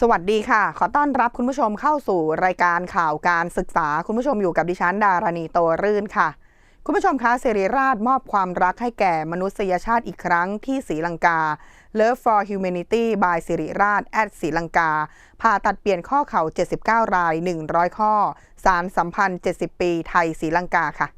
สวัสดีค่ะ ขอต้อนรับคุณผู้ชมเข้าสู่รายการข่าวการศึกษา คุณผู้ชมอยู่กับดิฉันดารณีโตรื่นค่ะ คุณผู้ชมคะสิริราชมอบความรักให้แก่มนุษยชาติอีกครั้งที่ศรีลังกา Love for Humanity by สิริราช at ศรีลังกา ผ่าตัดเปลี่ยนข้อเข่า 79 ราย 100 ข้อ สารสัมพันธ์ 70 ปีไทยศรีลังกาค่ะ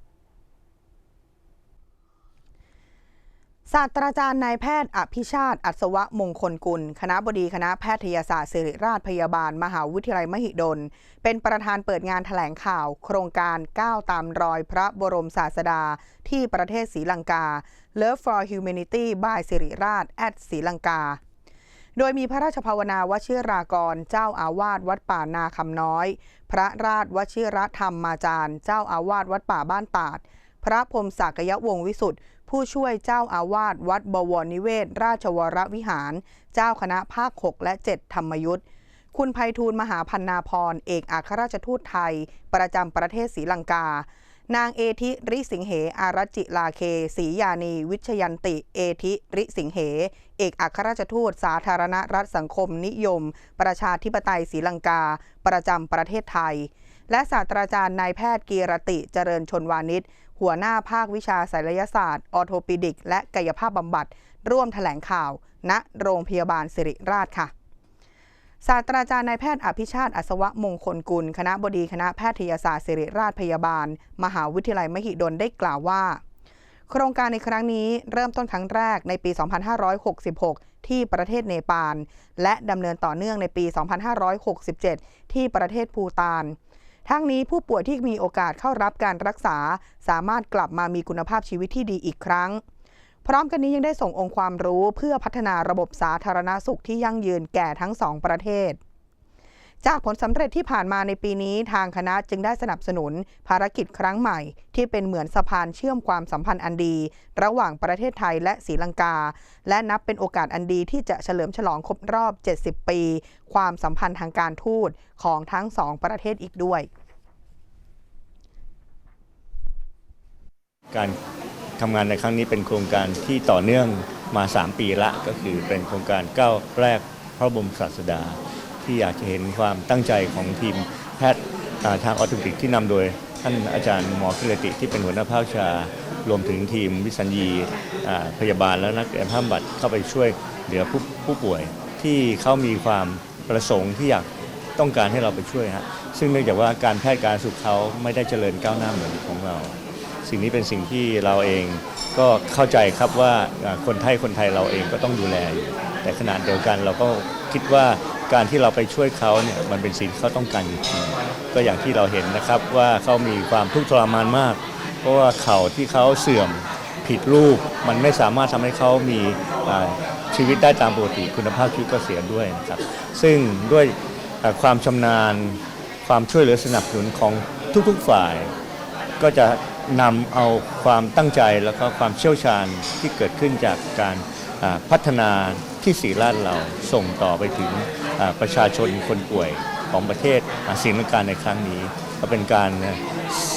ศาสตราจารย์นายแพทย์อภิชาติ อัศวะมงคลกุล คณะบดีคณะแพทยศาสตร์ศิริราชพยาบาล มหาวิทยาลัยมหิดล เป็นประธานเปิดงานถแถลงข่าว โครงการก้าวตามรอยพระบรมศาสดา ที่ประเทศศรีลังกา Love for Humanity by ศิริราช at ศรีลังกา โดยมีพระราชภาวนาวชิรากร เจ้าอาวาสวัดป่านาคำน้อย พระราชวชิรธรรมมาจารย์ เจ้าอาวาสวัดป่าบ้านตาด พระพรหมศักยวงศ์วิสุทธ์ ผู้ช่วยเจ้าอาวาสวัดบวรนิเวศ ราชวรวิหาร เจ้าคณะภาค 6 และ 7 ธรรมยุทธ์คุณไพฑูรย์มหาพันนาพร เอกอัครราชทูตไทย ประจำประเทศศรีลังกา นางเอธิริสิงเห อารัจจิลาเคศรียานี วิชยันติ เอธิริสิงเห เอกอัครราชทูตสาธารณรัฐสังคมนิยม ประชาธิปไตยศรีลังกา ประจำประเทศไทย และศาสตราจารย์นายแพทย์กีรติเจริญชนวานิช หัวหน้าภาควิชาศัลยศาสตร์ ออโทปิดิก และกายภาพบำบัด ร่วมถแถลงข่าว ณ โรงพยาบาลสิริราชค่ะศาสตราจารย์นายแพทย์อภิชาติอัศวะมงคลกุล คณะบดีคณะแพทยศาสตร์ศิริราชพยาบาล มหาวิทยาลัยมหิดลได้กล่าวว่า โครงการในครั้งนี้เริ่มต้นครั้งแรกในปี 2566 ที่ประเทศเนปาล และดำเนินต่อเนื่องในปี 2567 ที่ประเทศภูตาน ทั้งนี้ผู้ป่วยที่มีโอกาสเข้ารับการรักษา สามารถกลับมามีคุณภาพชีวิตที่ดีอีกครั้ง พร้อมกันนี้ยังได้ส่งองค์ความรู้เพื่อพัฒนาระบบสาธารณสุขที่ยั่งยืนแก่ทั้งสองประเทศจากผลสำเร็จที่ผ่านมาในปีนี้ทางคณะจึงได้สนับสนุนภารกิจครั้งใหม่ ที่เป็นเหมือนสะพานเชื่อมความสัมพันธ์อันดี ระหว่างประเทศไทยและศรีลังกา และนับเป็นโอกาสอันดีที่จะเฉลิมฉลองครบรอบ 70 ปี ความสัมพันธ์ทางการทูตของทั้งสองประเทศอีกด้วย การทำงานในครั้งนี้เป็นโครงการที่ต่อเนื่องมา 3 ปีละก็คือเป็นโครงการก้าวแรกพระบรมศาสดา ที่อยากจะเห็นความตั้งใจของทีมแพทย์ทางออโทปิกที่นำโดยท่านอาจารย์หมอคิรติที่เป็นหัวหน้าภาควิชารวมถึงทีมวิสัญญีพยาบาลและนักกายภาพบำบัดเข้าไปช่วยเหลือผู้ผู้ป่วย ที่เขามีความประสงค์ที่อยากต้องการให้เราไปช่วยฮะซึ่งเนื่องจากว่าการแพทย์การสุขเขาไม่ได้เจริญก้าวหน้าเหมือนของเรา สิ่งนี้เป็นสิ่งที่เราเองก็เข้าใจครับว่าคนไทยคนไทยเราเองก็ต้องดูแลอยู่แต่ขนาดเดียวกันเราก็คิดว่าการที่เราไปช่วยเขาเนี่ยมันเป็นสิ่งที่เขาต้องการจริงก็อย่างที่เราเห็นนะครับว่าเขามีความทุกข์ทรมานมาก เพราะว่าเข่าที่เขาเสื่อมผิดรูป มันไม่สามารถทำให้เขามีชีวิตได้ตามปกติคุณภาพชีวิตก็เสียด้วยนะครับ ซึ่งด้วยความชำนาญความช่วยเหลือสนับสนุนของทุกๆฝ่าย ก็จะ นำเอาความตั้งใจแล้วก็ความเชี่ยวชาญที่เกิดขึ้นจากการพัฒนาที่ศรีราชเราส่งต่อไปถึงประชาชนคนป่วยของประเทศศรีลังกาในครั้งนี้ก็เป็นการ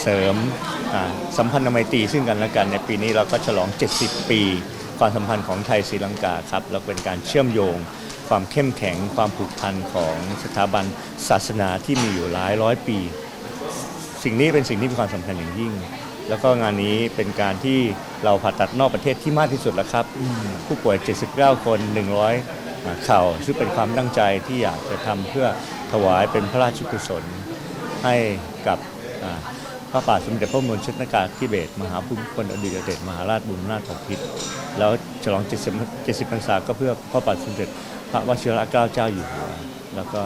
เสริมสัมพันธไมตรีซึ่งกันและกันในปีนี้เราก็ฉลอง 70 ปี ความสัมพันธ์ของไทยศรีลังกาครับแล้วเป็นการเชื่อมโยง ความเข้มแข็งความผูกพันของสถาบันศาสนาที่มีอยู่หลายร้อยปี สิ่งนี้เป็นสิ่งที่มีความสำคัญอย่างยิ่ง แล้วก็งานนี้เป็นการที่เราผ่าตัดนอกประเทศที่มากที่สุดแล้วครับ ผู้ป่วย 79 คน 100เข่าซึ่งเป็นความตั้งใจที่อยากจะทำเพื่อถวายเป็นพระราชกุศลให้กับอ่าพระบาทสมเด็จพระบรมชนกาธิเบศรมหาภูมิพลอดุลยเดชมหาราชบุญนาถบพิตรแล้วฉลอง 70 70พรรษาก็เพื่อพระบาทสมเด็จพระวชิรเกล้าเจ้าอยู่หัวแล้วก็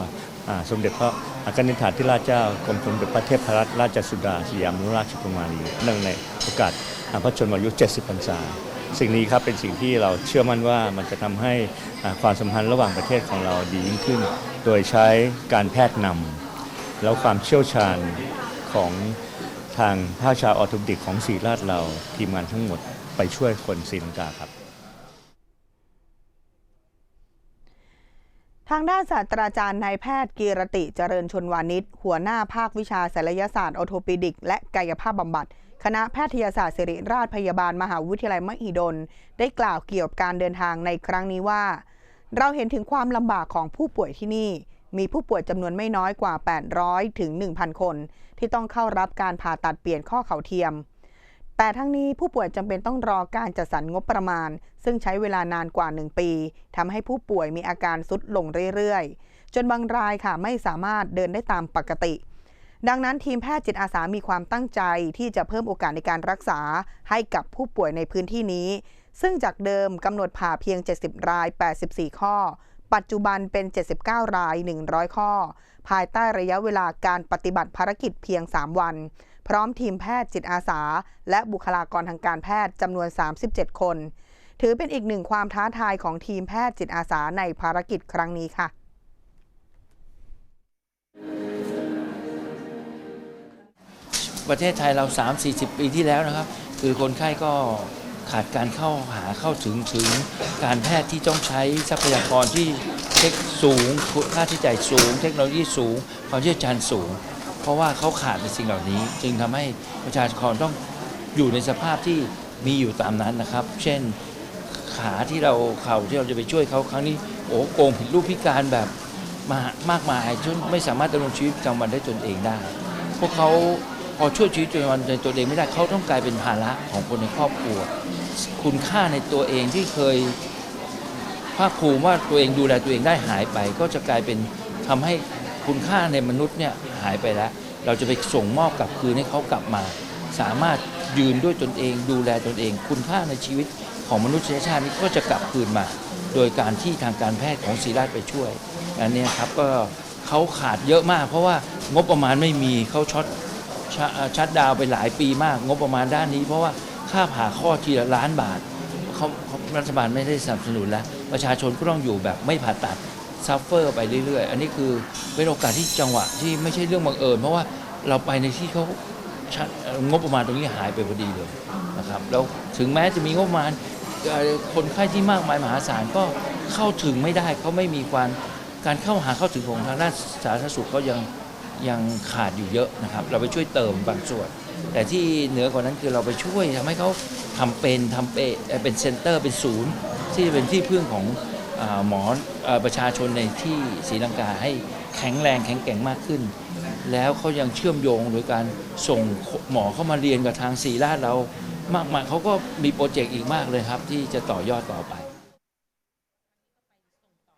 อ่าสมเด็จพระ อัครนิฐาธิราชเจ้ากรมสมเด็จพระเทพรัตนราชสุดาสยามนุราชกุมารีเนื่องในโอกาสอาพระชนมายุ 70 พรรษา สิ่งนี้ครับเป็นสิ่งที่เราเชื่อมั่นว่ามันจะทำให้ความสัมพันธ์ระหว่างประเทศของเราดียิ่งขึ้น โดยใช้การแพทย์นำแล้วความเชี่ยวชาญของทางภาคชาออร์โทปิกของศรีราชเราทีมงานทั้งหมดไปช่วยคนศรีลังกาครับ ทางด้านศาสตราจารย์นายแพทย์กีรติเจริญชนวานิชหัวหน้าภาควิชาศัลยศาสตร์ออโทปิดิก และกายภาพบำบัด คณะแพทยศาสตร์ศิริราชพยาบาลมหาวิทยาลัยมหิดล ได้กล่าวเกี่ยวกับการเดินทางในครั้งนี้ว่า เราเห็นถึงความลำบากของผู้ป่วยที่นี่ มีผู้ป่วยจำนวนไม่น้อยกว่า 800 ถึง 1,000 คน ที่ต้องเข้ารับการผ่าตัดเปลี่ยนข้อเข่าเทียม แต่ทั้งนี้ผู้ป่วยจำเป็นต้องรอการจัดสรรงบประมาณ ซึ่งใช้เวลานานกว่า 1 ปีทำให้ผู้ป่วยมีอาการสุดลงเรื่อยๆ จนบางรายค่ะไม่สามารถเดินได้ตามปกติ ดังนั้นทีมแพทย์จิตอาสามีความตั้งใจที่จะเพิ่มโอกาสในการรักษาให้กับผู้ป่วยในพื้นที่นี้ ซึ่งจากเดิมกำหนดผ่าเพียง 70 ราย 84 ข้อปัจจุบันเป็น 79 ราย 100 ข้อ ภายใต้ระยะเวลาการปฏิบัติภารกิจเพียง 3 วัน ร้อมทีมแพทย์จิตอาสา และบุคลากรทางการแพทย์จำนวน 37 คน ถือเป็นอีกหนึ่งความท้าทายของทีมแพทย์จิตอาสาในภารกิจครั้งนี้ค่ะประเทศไทยเรา 3 40 ปีที่แล้วนะครับ คือคนไข้ก็ขาดการเข้าหาเข้าถึงถึงการแพทย์ที่ต้องใช้ทรัพยากรที่เทคสูงค่าใช้จ่ายสูง เทคโนโลยีสูง ความเชี่ยวชาญสูง เพราะว่าเขาขาดในสิ่งเหล่านี้ จึงทำให้ประชาชนต้องอยู่ในสภาพที่มีอยู่ตามนั้นนะครับ เช่นขาที่เราเข่าที่เราจะไปช่วยเขาครั้งนี้โอ้โกงผิดรูปพิการแบบมามากมายจนไม่สามารถดำรงชีวิตประจำวันได้ตนเองได้ พวกเขาพอช่วยชีวิตตัวในตัวเองไม่ได้เขาต้องกลายเป็นภาระของคนในครอบครัว คุณค่าในตัวเองที่เคยภาคภูมิว่าตัวเองดูแลตัวเองได้หายไป ก็จะกลายเป็นทำให้ คุณค่าในมนุษย์เนี่ยหายไปแล้ว เราจะไปส่งมอบกลับคืนให้เขากลับมา สามารถยืนด้วยตนเองดูแลตนเอง คุณค่าในชีวิตของมนุษยชาตินี้ก็จะกลับคืนมา โดยการที่ทางการแพทย์ของศรีราชไปช่วยอันนี้ครับก็เขาขาดเยอะมาก เพราะว่างบประมาณไม่มีเขาช็อตช,ชัดดาวไปหลายปีมาก งบประมาณด้านนี้ เพราะว่าค่าผ่าข้อทีละล้านบาทเขารัฐบาลไม่ได้สนับสนุนแล้ว ประชาชนก็ต้องอยู่แบบไม่ผ่าตัด ซัฟเฟอร์ไปเรื่อย ๆ อันนี้คือเป็นโอกาสที่จังหวะที่ไม่ใช่เรื่องบังเอิญ เพราะว่าเราไปในที่เขาเอ่องบประมาณตรงนี้หายไปพอดีเลยนะครับแล้วถึงแม้จะมีงบประมาณคนไข้ที่มากมายมหาศาลก็เข้าถึงไม่ได้เขาไม่มีความการเข้าหาเข้าถึงของทางด้านสาธารณสุขเขายังยังขาดอยู่เยอะนะครับ เราไปช่วยเติมบางส่วน แต่ที่เหนือกว่านั้นคือเราไปช่วยทำให้เขาทำเป็นทำเป็นเป็นเซ็นเตอร์เป็นศูนย์ ที่จะเป็นที่พึ่งของ หมอประชาชนในที่ศรีลังกาให้แข็งแรงแข็งแกร่งมากขึ้น แล้วเขายังเชื่อมโยงโดยการส่งหมอเข้ามาเรียนกับทางศรีราชเรามากมายเขาก็มีโปรเจกต์อีกมากเลยครับ ที่จะต่อยอดต่อไป